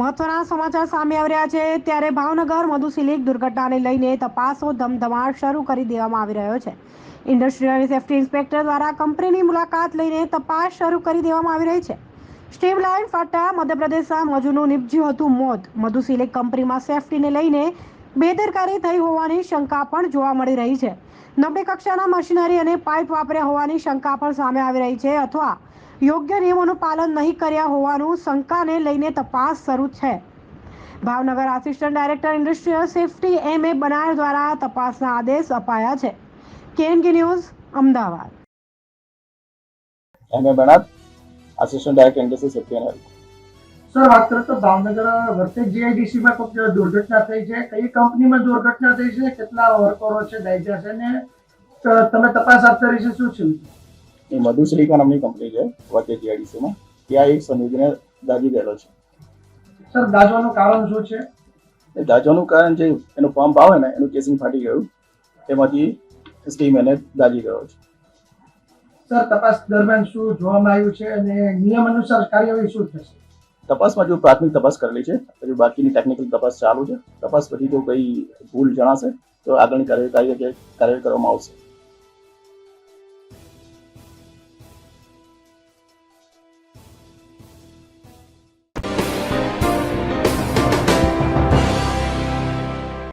મહત્વના સમાચાર સામે આવી રહ્યા છે. ત્યારે ભાવનગર મધુસિલિક દુર્ઘટનાને લઈને તપાસો ધમધમાટ શરૂ કરી દેવામાં આવી રહ્યો છે. ઇન્ડસ્ટ્રીયલ સેફ્ટી ઇન્સ્પેક્ટર દ્વારા કંપનીની મુલાકાત લઈને તપાસ શરૂ કરી દેવામાં આવી રહી છે. સ્ટીમ લાઇન ફાટા મધ્યપ્રદેશમાં મજૂનું નિપજ્યું હતું મોત. મધુસિલિક કંપનીમાં સેફ્ટીને લઈને બેદરકારી થઈ હોવાની શંકા પણ જોવા મળી રહી છે. નબળી કક્ષાના મશીનરી અને પાઇપ વાપર્યા હોવાની શંકા પણ સામે આવી રહી છે અથવા યોગ્ય નિયમોનું પાલન નહીં કર્યા હોવાનું શંકાને લઈને તપાસ શરૂ છે. Bhavnagar assistant director industrial safety M. A. Banar દ્વારા તપાસના આદેશ અપાયા છે. KNK news, Ahmedabad. M. A. Banar, assistant director industrial safety and sir વાત કરો તો ભાવનગર વર્તે જીઆઈડીસી માં કોઈ દુર્ઘટના થઈ છે. કઈ કંપનીમાં દુર્ઘટના થઈ છે? કેટલા વર્કરો છે? દાયજા છે? ને તમે તપાસ હાથ કરી છે? શું છે? એ મધુ સિલિકોન નામની કંપની છે વચ્ચે જીઆઈડીસીમાં ત્યાં એક સમિતિને દાજી ગયેલો છે. સર દાજવાનું કારણ શું છે? એ દાજવાનું કારણ જે એનું પંપ આવે ને એનું કેસિંગ ફાટી ગયું. તેમાંથી સ્ટીમ એને દાજી ગયો છે. સર તપાસ દરમિયાન શું જોવામાં આવ્યું છે? અને નિયમ અનુસાર કાર્યવાહી શું થશે? તપાસમાં જો પ્રાથમિક તપાસ કરેલી છે, હજુ બાકીની ટેકનિકલ તપાસ ચાલુ છે. તપાસ પછી જો કઈ ભૂલ જણાશે, તો આગળની કાર્યવાહી કાર્યવાહી કરવામાં આવશે.